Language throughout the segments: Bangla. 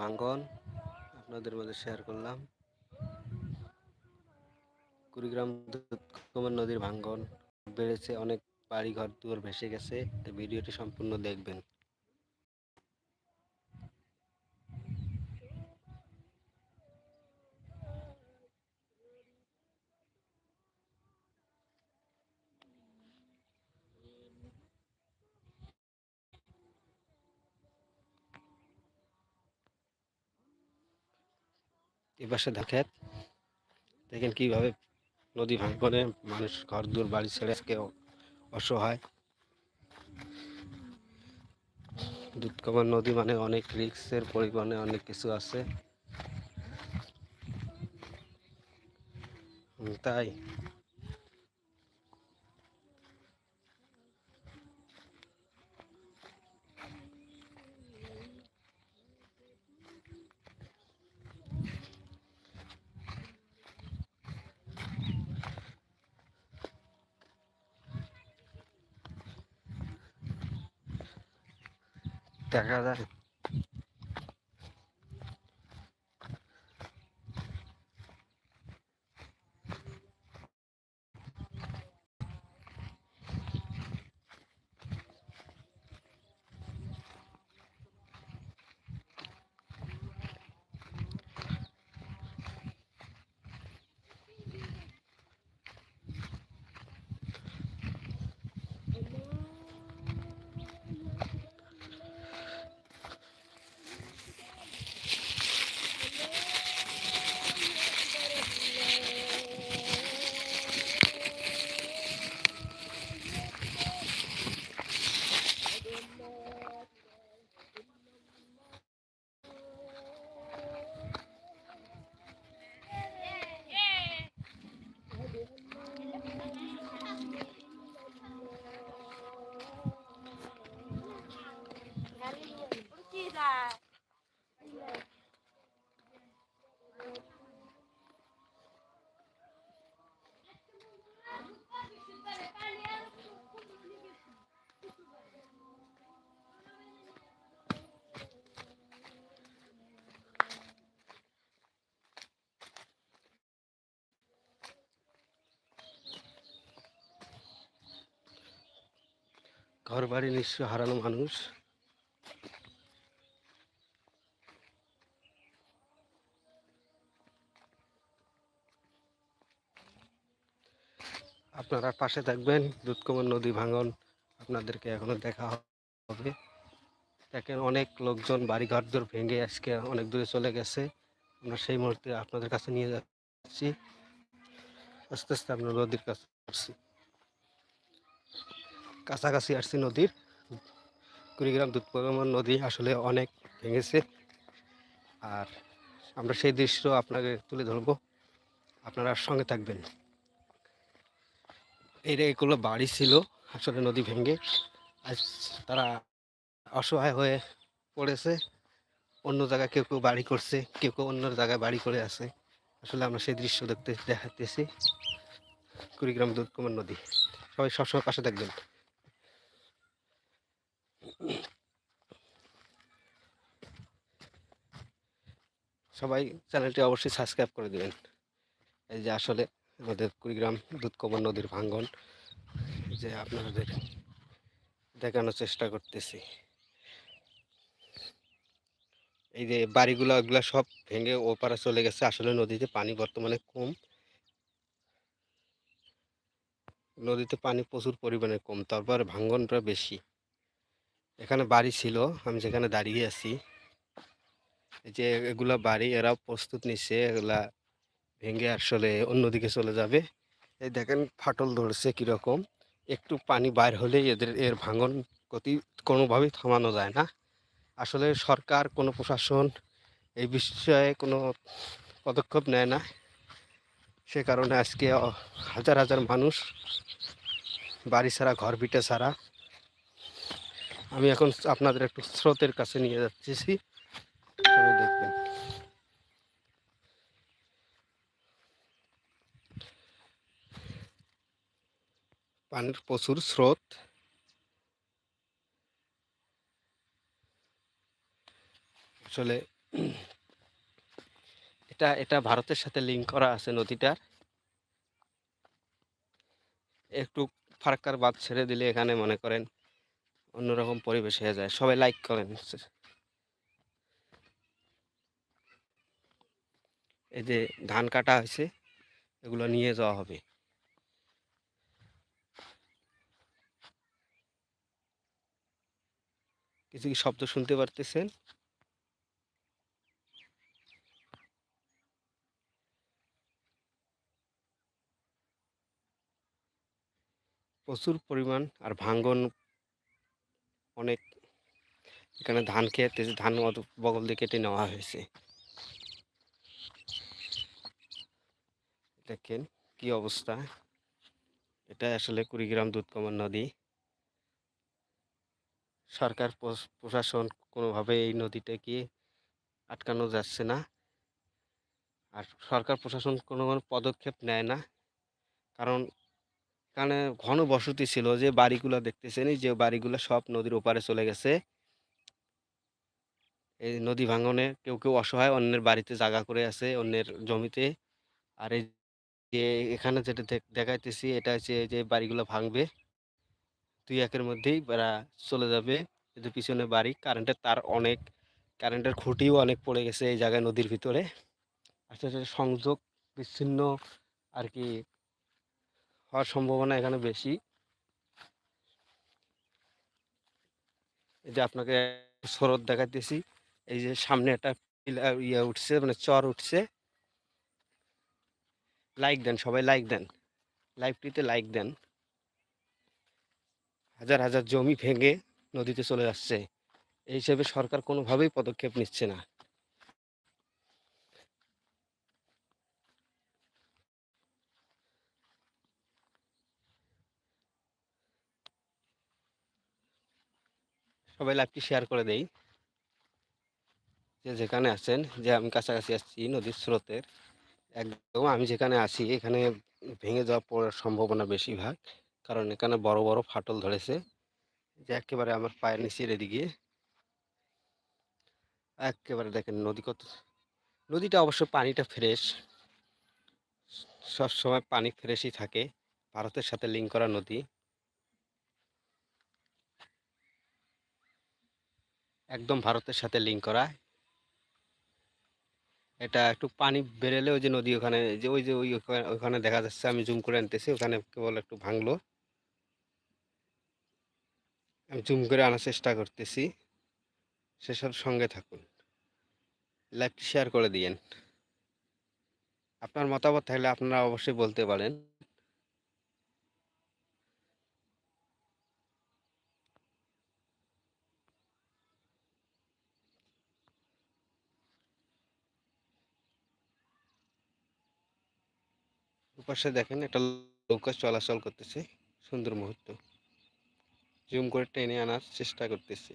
ভাঙ্গন আপনাদের মধ্যে শেয়ার করলাম। কুড়িগ্রাম কুমার নদীর ভাঙ্গন বেড়েছে, অনেক বাড়িঘর দুয়ার ভেসে গেছে। ভিডিওটি সম্পূর্ণ দেখবেন। এপাশে দেখেন। দেখেন কীভাবে নদী ভাঙ্গনে মানুষ ঘর দূর বাড়ি ছেড়ে আজকে অসহায়। দুধকমার নদী মানে অনেক রিক্সের পরিমাণে অনেক কিছু আছে। তাই দেখা ঘর বাড়ি নিশ্চয় হারানো মানুষ। আপনারা পাশে থাকবেন, দুধকুমার নদী ভাঙন আপনাদেরকে এখনও দেখা হবে। দেখেন অনেক লোকজন বাড়ি ঘর দূর ভেঙে আজকে অনেক দূরে চলে গেছে। আমরা সেই মুহূর্তে আপনাদের কাছে নিয়ে যাচ্ছি। আস্তে আস্তে আমরা নদীর কাছে আসছি। কাছাকাছি আসছি নদীর। কুড়িগ্রাম দুধকুমার নদী আসলে অনেক ভেঙেছে। আর আমরা সেই দৃশ্য আপনাকে তুলে ধরবো। আপনারা সঙ্গে থাকবেন। এইটা এগুলো বাড়ি ছিল, আসলে নদী ভেঙে। আজ তারা অসহায় হয়ে পড়েছে। অন্য জায়গায় কেউ কেউ বাড়ি করছে, কেউ কেউ অন্য জায়গায় বাড়ি করে আছে। আসলে আমরা সেই দৃশ্য দেখতে দেখাতেছি। কুড়িগ্রাম দুধকুমার নদী। সবাই সবসময় পাশে থাকবেন। সবাই চ্যানেলটি অবশ্যই সাবস্ক্রাইব করে দেবেন। এই যে আসলে আমাদের কুড়িগ্রাম দুধকমর নদীর ভাঙ্গন, যে আপনাদের দেখানোর চেষ্টা করতেছি। এই যে বাড়িগুলো, এগুলো সব ভেঙে ওপারে চলে গেছে। আসলে নদীতে পানি বর্তমানে কম। নদীতে পানি প্রচুর পরিমাণে কম, তারপর ভাঙ্গনটা বেশি। এখানে বাড়ি ছিল, আমি যেখানে দাঁড়িয়ে আছি। এই যে এগুলা বাড়ি, এরাও প্রস্তুত নিচ্ছে, এগুলা ভেঙে আসলে অন্যদিকে চলে যাবে। এই দেখেন ফাটল ধরছে কীরকম। একটু পানি বাইর হলেই এদের, এর ভাঙন গতি কোনোভাবেই থামানো যায় না। আসলে সরকার, কোনো প্রশাসন এই বিষয়ে কোনো পদক্ষেপ নেয় না। সে কারণে আজকে হাজার হাজার মানুষ বাড়ি ছাড়া, ঘর ভিটে ছাড়া আমি এখন আপনাদের একটু স্রোতের কাছে নিয়ে যাচ্ছি। দেখবেন। পানির প্রচুর স্রোত। আসলে এটা এটা ভারতের সাথে লিঙ্ক করা আছে নদীটার। একটু ফারাক্কার বাদ ছেড়ে দিলে এখানে মনে করেন অন্যরকম পরিবেশ হয়ে যায়। সবাই লাইক করেন এই যে ধান কাটা হয়েছে, এগুলো নিয়ে যাওয়া হবে। কিছু কি শব্দ শুনতে পারতেছেন? প্রচুর পরিমাণ আর ভাঙ্গন অনেক এখানে ধান খেতে, ধান বগল দিয়ে কেটে নেওয়া হয়েছে। দেখেন কি অবস্থা। এটা আসলে কুড়িগ্রাম দুধকমর নদী। সরকার প্রশাসন কোনোভাবে এই নদীটাকে আটকানো যাচ্ছে না। আর সরকার, প্রশাসন কোনো পদক্ষেপ নেয় না। কারণ এখানে ঘন বসতি ছিল যে বাড়িগুলো দেখতেছেন যে বাড়িগুলো সব নদীর ওপারে চলে গেছে। এই নদী ভাঙনে কেউ কেউ অসহায়, অন্যের বাড়িতে জায়গা করে আছে, অন্যের জমিতে। আর এই যে এখানে যেটা দেখাইতেছি, এটা হচ্ছে যে বাড়িগুলো ভাঙবে। দুই একের মধ্যেই এরা চলে যাবে কিন্তু পিছনে বাড়ি, কারেন্টের তার অনেক, কারেন্টের খুঁটিও অনেক পড়ে গেছে এই জায়গায় নদীর ভিতরে। আসলে সংযোগ বিচ্ছিন্ন আর কি হওয়ার সম্ভাবনা এখানে বেশি। এই যে আপনাকে স্রোত দেখাইতেছি, এই যে সামনে একটা ইয়ে উঠছে মানে চর উঠছে। লাইক দেন সবাই লাইক দেন। লাইভটিতে লাইক দেন। হাজার হাজার জমি ভেঙে নদীতে চলে যাচ্ছে। এই হিসেবে সরকার কোনোভাবেই পদক্ষেপ নিচ্ছে না। সবাই লাইভটি শেয়ার করে দেই। যে যেখানে আছেন, যে আমি কাছাকাছি আসছি নদীর স্রোতের, একদম আমি যেখানে আছি, এখানে ভেঙে যাওয়ার পড়ার সম্ভাবনা বেশিরভাগ, কারণ এখানে বড় বড় ফাটল ধরেছে, যে একেবারে আমার পায়ের নিচের এদিকে। একেবারে দেখেন নদী কত, নদীটা অবশ্য পানিটা ফ্রেশ সবসময় পানি ফ্রেশই থাকে, ভারতের সাথে লিঙ্ক করা নদী। একদম ভারতের সাথে লিঙ্ক করা। এটা একটু পানি বেরেলে ওই যে নদী ওখানে, যে ওই যে ওই ওখানে দেখা যাচ্ছে, আমি জুম করে আনতেছি, ওখানে কেবল একটু ভাঙলো। আমি জুম করে আনার চেষ্টা করতেছি, সেসব সঙ্গে থাকুন। লাইভটি শেয়ার করে দিয়েন। আপনার মতামত থাকলে আপনারা অবশ্যই বলতে পারেন। পাশে দেখেন একটা নৌকা চলাচল করতেছে, সুন্দর মুহূর্ত। জুম করে টেনে আনার চেষ্টা করতেছি।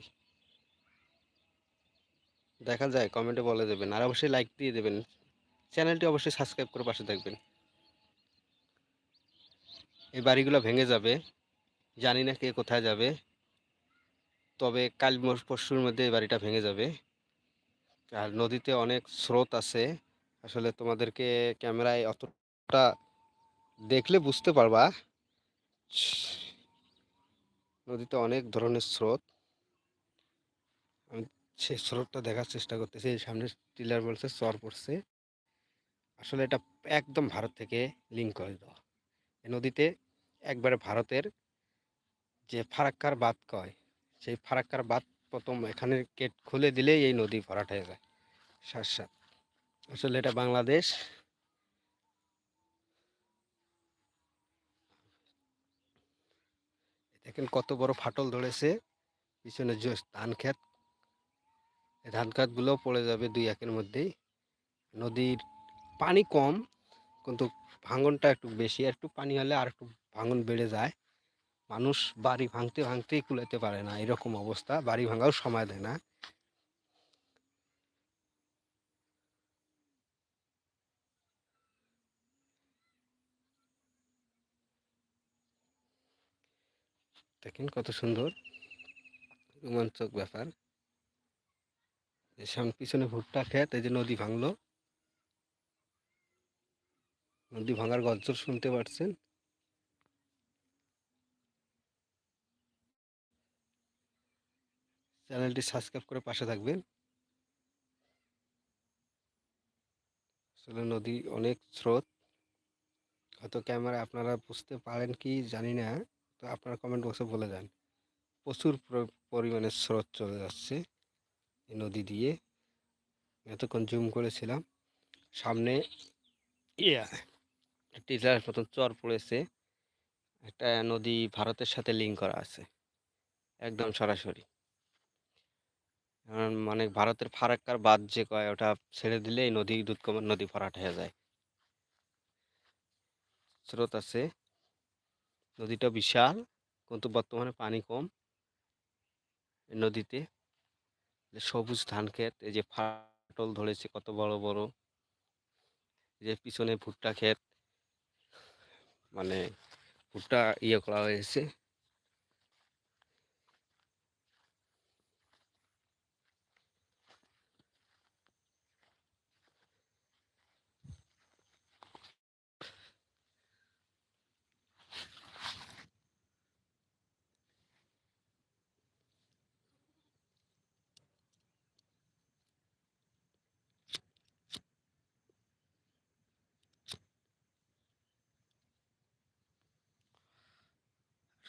দেখা যায় কমেন্টে বলে দেবেন। আর অবশ্যই লাইক দিয়ে দেবেন। চ্যানেলটি অবশ্যই সাবস্ক্রাইব করে পাশে থাকবেন। এই বাড়িগুলো ভেঙে যাবে। জানি না কে কোথায় যাবে। তবে কাল পরশুর মধ্যে এই বাড়িটা ভেঙে যাবে। আর নদীতে অনেক স্রোত আছে। আসলে তোমাদেরকে ক্যামেরায় অতটা দেখলে বুঝতে পারবা। নদীতে অনেক ধরনের স্রোত। আমি সেই স্রোতটা দেখার চেষ্টা করতেছি সামনে টিলার বলছে, চর পড়ছে। আসলে এটা একদম ভারত থেকে লিঙ্ক করে দেওয়া। এই নদীতে একবারে ভারতের যে ফারাক্কার বাদ কয়, সেই ফারাক্কার বাদ প্রথম এখানে কেট খুলে দিলেই এই নদী ভরাট হয়ে যায়। সাত। আসলে এটা বাংলাদেশ দেখেন কত বড় ফাটল ধরেছে। পিছনে ধান খেত ধান ক্ষেতগুলোও পড়ে যাবে দুই একের মধ্যেই। নদীর পানি কম, কিন্তু ভাঙনটা একটু বেশি একটু পানি হলে আর একটু ভাঙন বেড়ে যায়। মানুষ বাড়ি ভাঙতে ভাঙতেই কুলাতে পারে না, এরকম অবস্থা। বাড়ি ভাঙাও সময় দেয় না। দেখেন কত সুন্দর, রোমাঞ্চক ব্যাপার। পিছনে ভুট্টা খেত এই যে নদী ভাঙলো। নদী ভাঙার গর্জন শুনতে পাচ্ছেন চ্যানেলটি সাবস্ক্রাইব করে পাশে থাকবেন। আসলে নদী অনেক স্রোত। হয়তো ক্যামেরা আপনারা বুঝতে পারেন কি জানি না। তো আপনারা কমেন্ট বক্সে বলে যান প্রচুর পরিমাণে স্রোত চলে যাচ্ছে এই নদী দিয়ে। এতক্ষণ জুম করেছিলাম। সামনে ইয়া টিলার মতন চর পড়েছে। একটা নদী ভারতের সাথে লিঙ্ক করা আছে। একদম সরাসরি। মানে ভারতের ফারাক্কার বাদ যে কয়, ওটা ছেড়ে দিলেই নদী দুধকমর নদী ভরাট হয়ে যায়। স্রোত আছে। নদীটা বিশাল, কিন্তু বর্তমানে পানি কম। নদীতে সবুজ ধান ক্ষেত, এই যে ফাটল ধরেছে কত বড় বড়। যে পিছনে ভুট্টা ক্ষেত মানে ভুট্টা ইয়ে করা হয়েছে।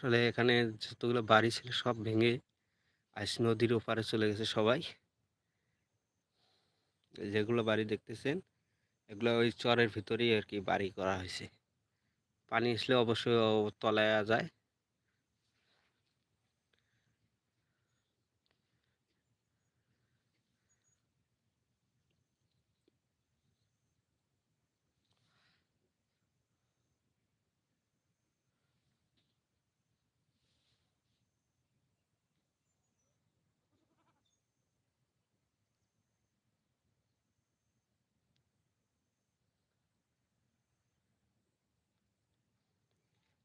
আসলে এখানে যতগুলো বাড়ি ছিল সব ভেঙে আইস নদীর ওপারে চলে গেছে সবাই। যেগুলো বাড়ি দেখতেছেন, এগুলো ওই চরের ভিতরেই আর কি বাড়ি করা হয়েছে। পানি আসলে অবশ্যই তলায় যায়।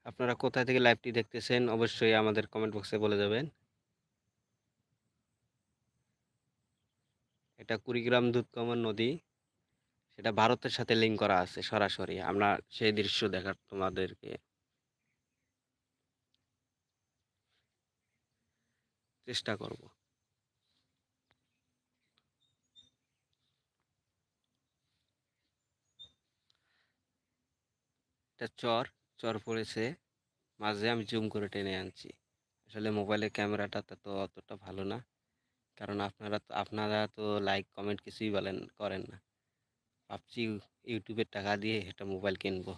আপনারা কোথা থেকে লাইভটি দেখতেছেন, অবশ্যই আমাদের কমেন্ট বক্সে বলে যাবেন। এটা কুড়িগ্রাম দুধকমর নদী। সেটা ভারতের সাথে লিঙ্ক করা আছে সরাসরি। আমরা সেই দৃশ্য দেখার তোমাদেরকে। চেষ্টা করব। এটা চর। চর পড়েছে। মাঝে আমি জুম করে টেনে আনছি। আসলে মোবাইলের ক্যামেরাটা তো অতটা ভালো না। কারণ আপনারা তো আপনারা তো লাইক কমেন্ট কিছুই বলেন, করেন না। ভাবছি ইউটিউবের টাকা দিয়ে একটা মোবাইল কিনবো।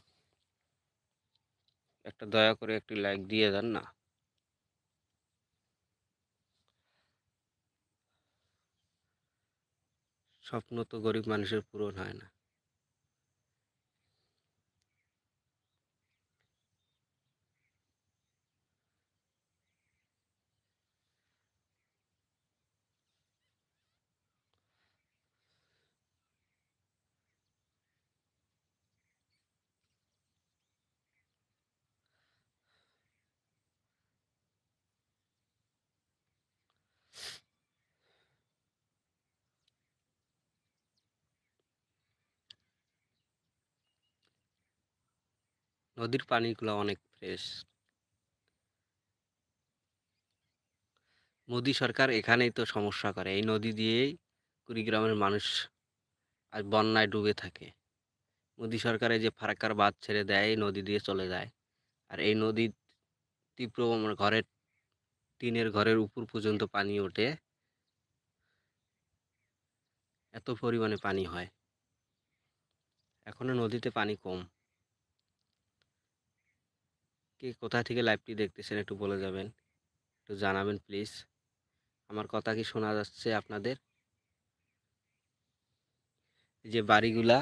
একটা দয়া করে একটি লাইক দিয়ে দেন না। স্বপ্ন তো গরিব মানুষের পূরণ হয় না। নদীর পানিগুলো অনেক ফ্রেশ মোদী সরকার এখানেই তো সমস্যা করে। এই নদী দিয়েই কুড়িগ্রামের মানুষ আর বন্যায় ডুবে থাকে। মোদী সরকার যে ফারাক্কার বাঁধ ছেড়ে দেয়, এই নদী দিয়ে চলে যায়। আর এই নদী তীব্র আমার ঘরের, টিনের ঘরের উপর পর্যন্ত পানি ওঠে। এত পরিমাণে পানি হয়। এখনও নদীতে পানি কম। কে কোথা থেকে লাইভটি দেখতেছেন একটু বলে যাবেন। একটু জানাবেন প্লিজ আমার কথা কি শোনা যাচ্ছে আপনাদের? যে বাড়িগুলা,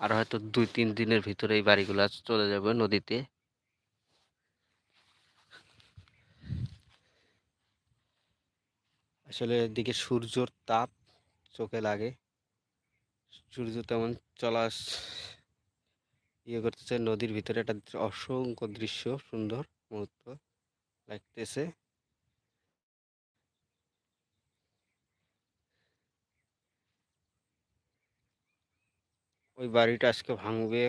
আর হয়তো দুই, তিন দিনের ভিতরে এই বাড়িগুলা চলে যাবে নদীতে। আসলে এদিকে সূর্যর তাপ চোখে লাগে। সূর্য তেমন চলা ইয়ে করতেছে, নদীর ভিতরে একটা অসংখ্য দৃশ্য, সুন্দর মুহূর্ত লাগতেছে। ওই বাড়িটা আজকে ভাঙবে,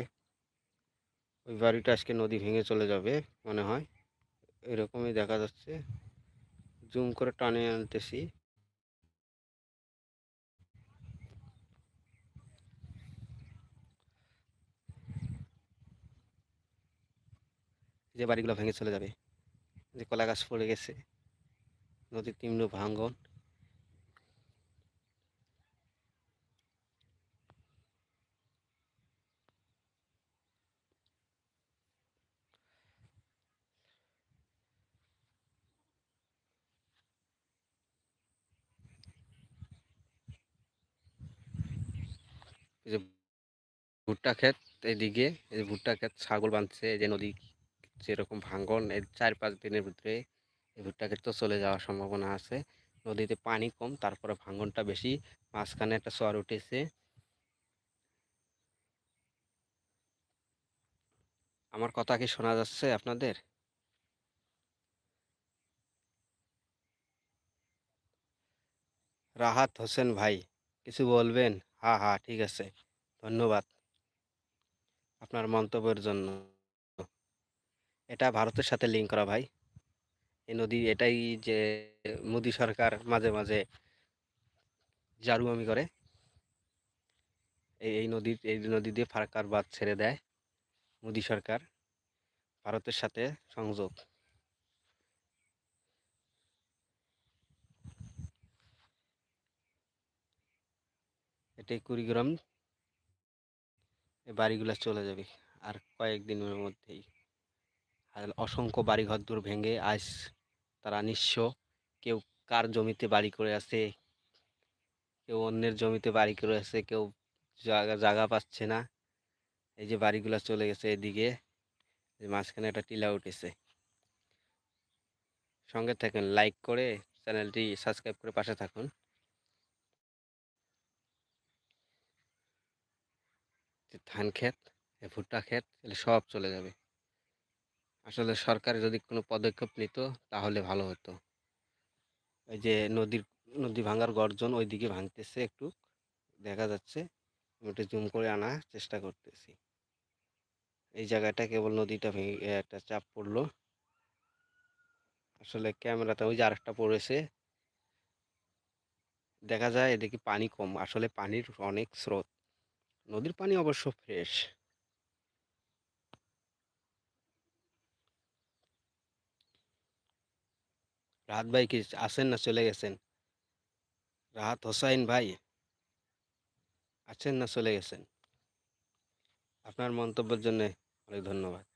ওই বাড়িটা আজকে নদী ভেঙে চলে যাবে মনে হয়, এরকমই দেখা যাচ্ছে। জুম করে টানে আনতেছি। যে বাড়িগুলো ভেঙে চলে যাবে, যে কলা গাছ পড়ে গেছে, নদীর তীব্র ভাঙ্গন। ভুট্টা ক্ষেত এইদিকে এই ভুট্টা ক্ষেত, ছাগল বাঁধছে, এই যে নদী যেরকম ভাঙ্গন এই চার পাঁচ দিনের ভিতরে এই ভুট্টা ক্ষেত তো চলে যাওয়ার সম্ভাবনা আছে। নদীতে পানি কম, তারপরে ভাঙ্গনটা বেশি, মাঝখানে একটা চর উঠেছে। আমার কথা কি শোনা যাচ্ছে আপনাদের? রাহাত হোসেন ভাই, কিছু বলবেন? হ্যাঁ হ্যাঁ ঠিক আছে। ধন্যবাদ আপনার মন্তব্যের জন্য। এটা ভারতের সাথে লিঙ্ক করা ভাই। এই নদী এটাই যে মোদী সরকার মাঝে মাঝে জারুয়ামি করে, এই এই নদী এই নদী দিয়ে ফারাক্কার বাঁধ ছেড়ে দেয় মোদী সরকার, ভারতের সাথে সংযোগ। এটাই কুড়িগ্রাম বাড়িগুলো চলে যাবে আর কয়েকদিনের মধ্যেই। অসংখ্য বাড়িঘর দূর ভেঙে আজ তারা নিঃস্ব। কেউ কার জমিতে বাড়ি করে আছে? কেউ অন্যের জমিতে বাড়ি করে আছে, কেউ জায়গা জায়গা পাচ্ছে না। এই যে বাড়িগুলো চলে গেছে এদিকে মাঝখানে একটা টিলা উঠেছে। সঙ্গে থাকুন, লাইক করে চ্যানেলটি সাবস্ক্রাইব করে পাশে থাকুন। ধান ক্ষেত ভুট্টা ক্ষেত সব চলে যাবে। আসলে সরকার যদি কোনো পদক্ষেপ নিত, তাহলে ভালো হতো। ওই যে নদীর, নদী ভাঙার গর্জন ওইদিকে ভাঙতেছে একটু, দেখা যাচ্ছে আমি একটু জুম করে আনার চেষ্টা করতেছি। এই জায়গাটা কেবল নদীটা ভেঙে একটা চাপ পড়ল। আসলে ক্যামেরাতে ওই যে আরেকটা পড়েছে। দেখা যায় এদিকে পানি কম, আসলে পানির অনেক স্রোত। নদীর পানি অবশ্য ফ্রেশ রাহাত ভাই কি আসেন না চলে গেছেন? রাহাত হোসাইন ভাই আছেন না চলে গেছেন? আপনার মন্তব্যের জন্য অনেক ধন্যবাদ।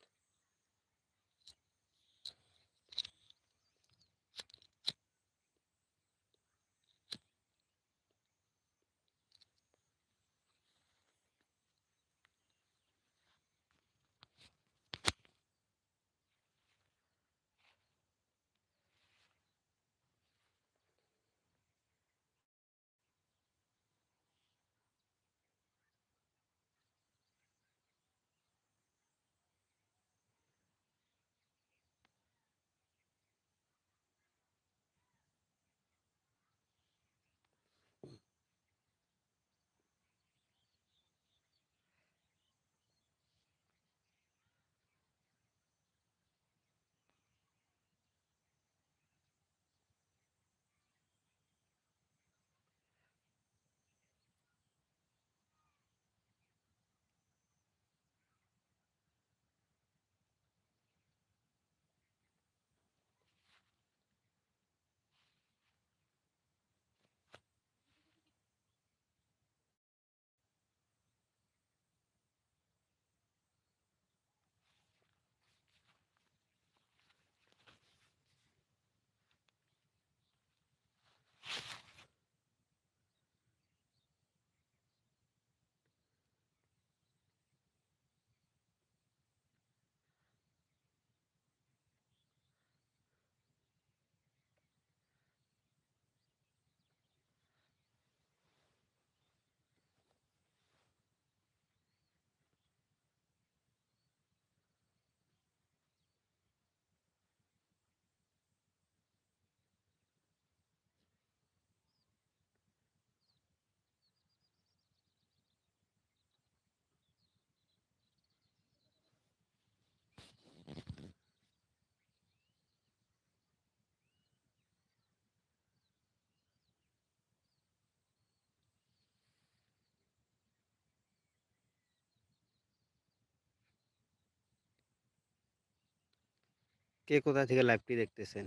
কে কোথা থেকে লাইভটি দেখতেছেন?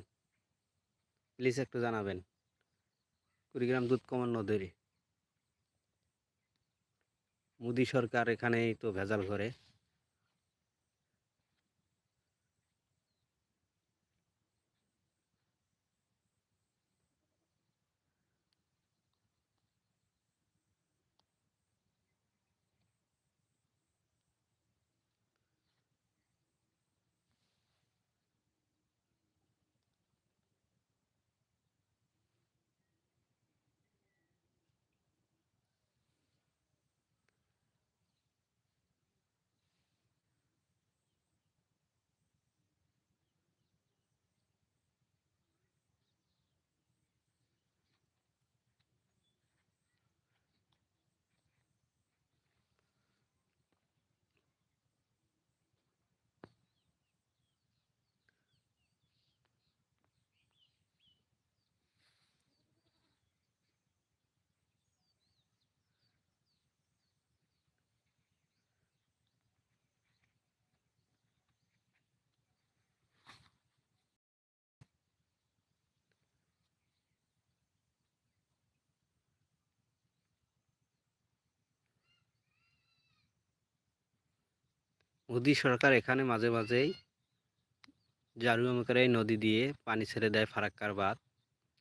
প্লিজ একটু জানাবেন। কুড়িগ্রাম দুধ কমান নদীর। মোদি সরকার এখানেই তো ভেজাল করে। মোদি সরকার এখানে মাঝে মাঝেই জারুয়াম করে এই নদী দিয়ে পানি ছেড়ে দেয় ফারাক্কার বাঁধ।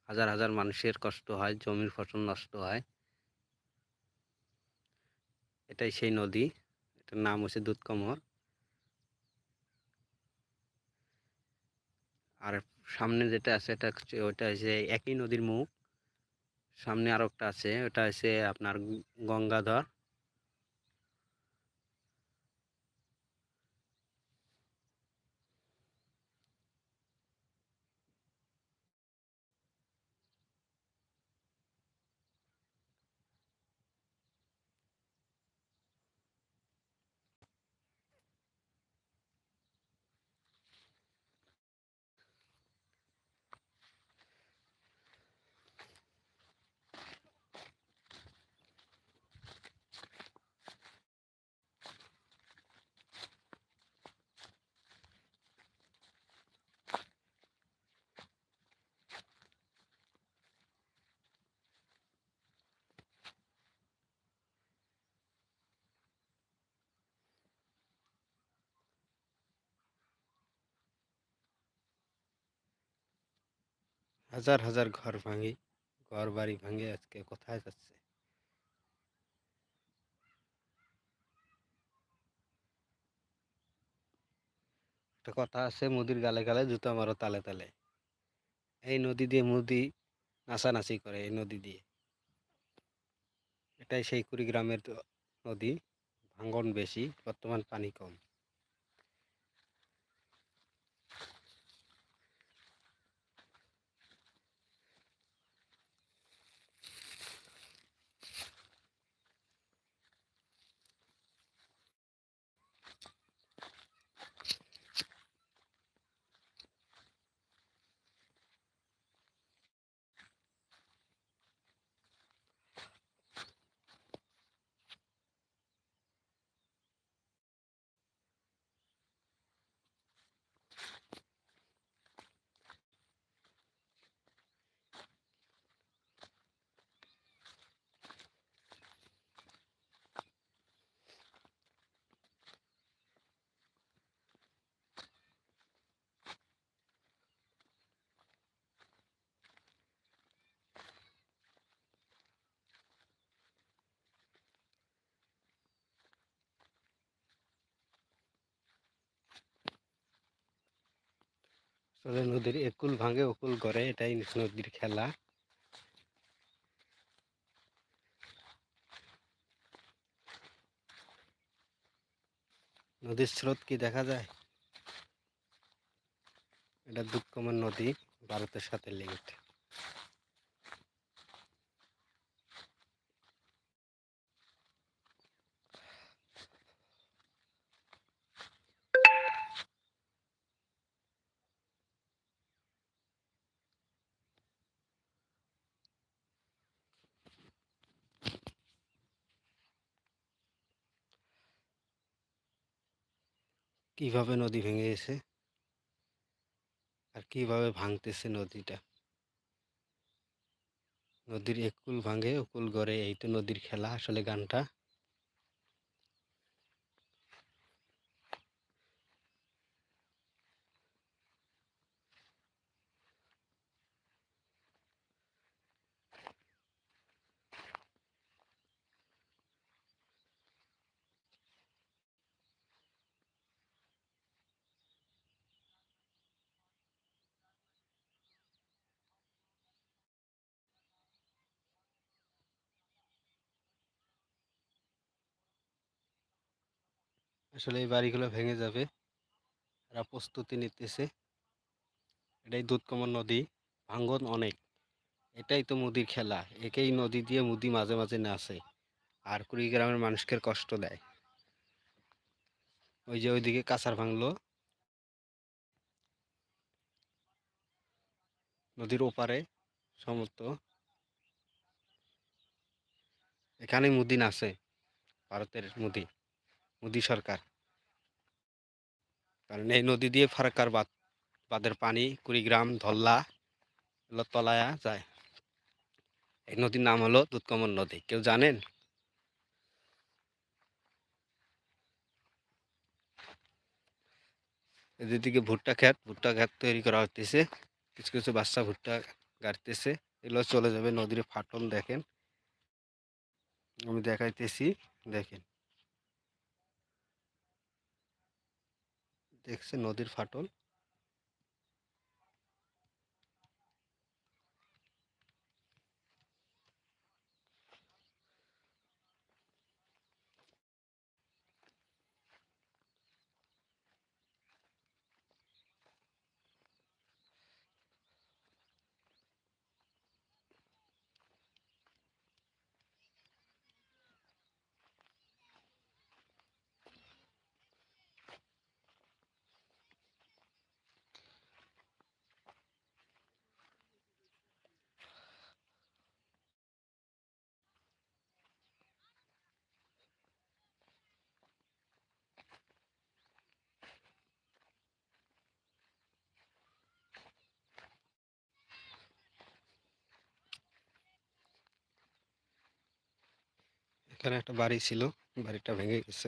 হাজার হাজার মানুষের কষ্ট হয়, জমির ফসল নষ্ট হয়। এটাই সেই নদী, এটার নাম হচ্ছে দুধকমর। আর সামনে যেটা আছে, এটা হচ্ছে, ওটা হচ্ছে একই নদীর মুখ। সামনে আরও একটা আছে, ওটা হচ্ছে আপনার গঙ্গাধর। হাজার হাজার ঘর ভাঙি, ঘর বাড়ি ভাঙে আজকে কোথায় যাচ্ছে? একটা কথা আছে, মুদির গালে গালে জুতা মারো তালে তালে। এই নদী দিয়ে মুদি নাচানাচি করে, এই নদী দিয়ে। এটাই সেই কুড়িগ্রামের নদী, ভাঙন বেশি, বর্তমান পানি কম। আসলে নদীর একুল ভাঙে, উকুল করে এটাই নদীর খেলা। নদীর স্রোত কি দেখা যায়? এটা দুঃখমন নদী, ভারতের সাথে লিঙ্কড। কীভাবে নদী ভেঙে গেছে? আর কীভাবে ভাঙতেছে নদীটা? নদীর একুল ভাঙে উকুল গড়ে এই তো নদীর খেলা, আসলে গানটা। আসলে এই বাড়িগুলো ভেঙে যাবে। এরা প্রস্তুতি নিতেছে। এটাই দুধকমর নদী, ভাঙ্গন অনেক। এটাই তো মুদির খেলা। একেই নদী দিয়ে মুদি মাঝে মাঝে নাচে আর কুড়িগ্রামের মানুষকে কষ্ট দেয়। ওই যে ওইদিকে কাঁচার ভাঙলো। নদীর ওপারে সমস্ত এখানে মুদি নাচে, ভারতের মুদি। মোদী সরকার। কারণ এই নদী দিয়ে ফারাক্কার বাঁধ, বাঁধের পানি, কুড়িগ্রাম, ধল্লা তলায়া যায়। এই নদীর নাম হলো দুধকমল নদী। কেউ জানেন? এদিকে ভুট্টা ক্ষেত ভুট্টা ক্ষেত তৈরি করা হতেছে কিছু কিছু বাচ্চা ভুট্টা গাড়তেছে। এগুলো চলে যাবে নদীর ফাটল, দেখেন। আমি দেখাইতেছি, দেখেন। দেখছে নদীর ফাটল। এখানে একটা বাড়ি ছিল বাড়িটা ভেঙে গেছে।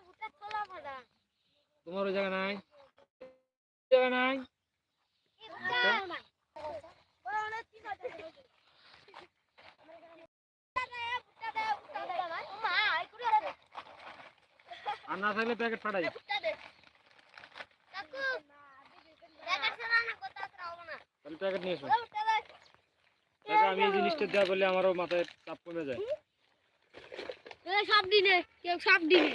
তোমার ওই জায়গা নাই? জায়গা নাই? আর না থাকলে প্যাকেট ফাটাই। প্যাকেট নিয়ে এসো। আমি এই জিনিসটা দেওয়া বলে আমারও মাথায় চাপ কমে যায়। সব দিনে, কেউ সব দিনে।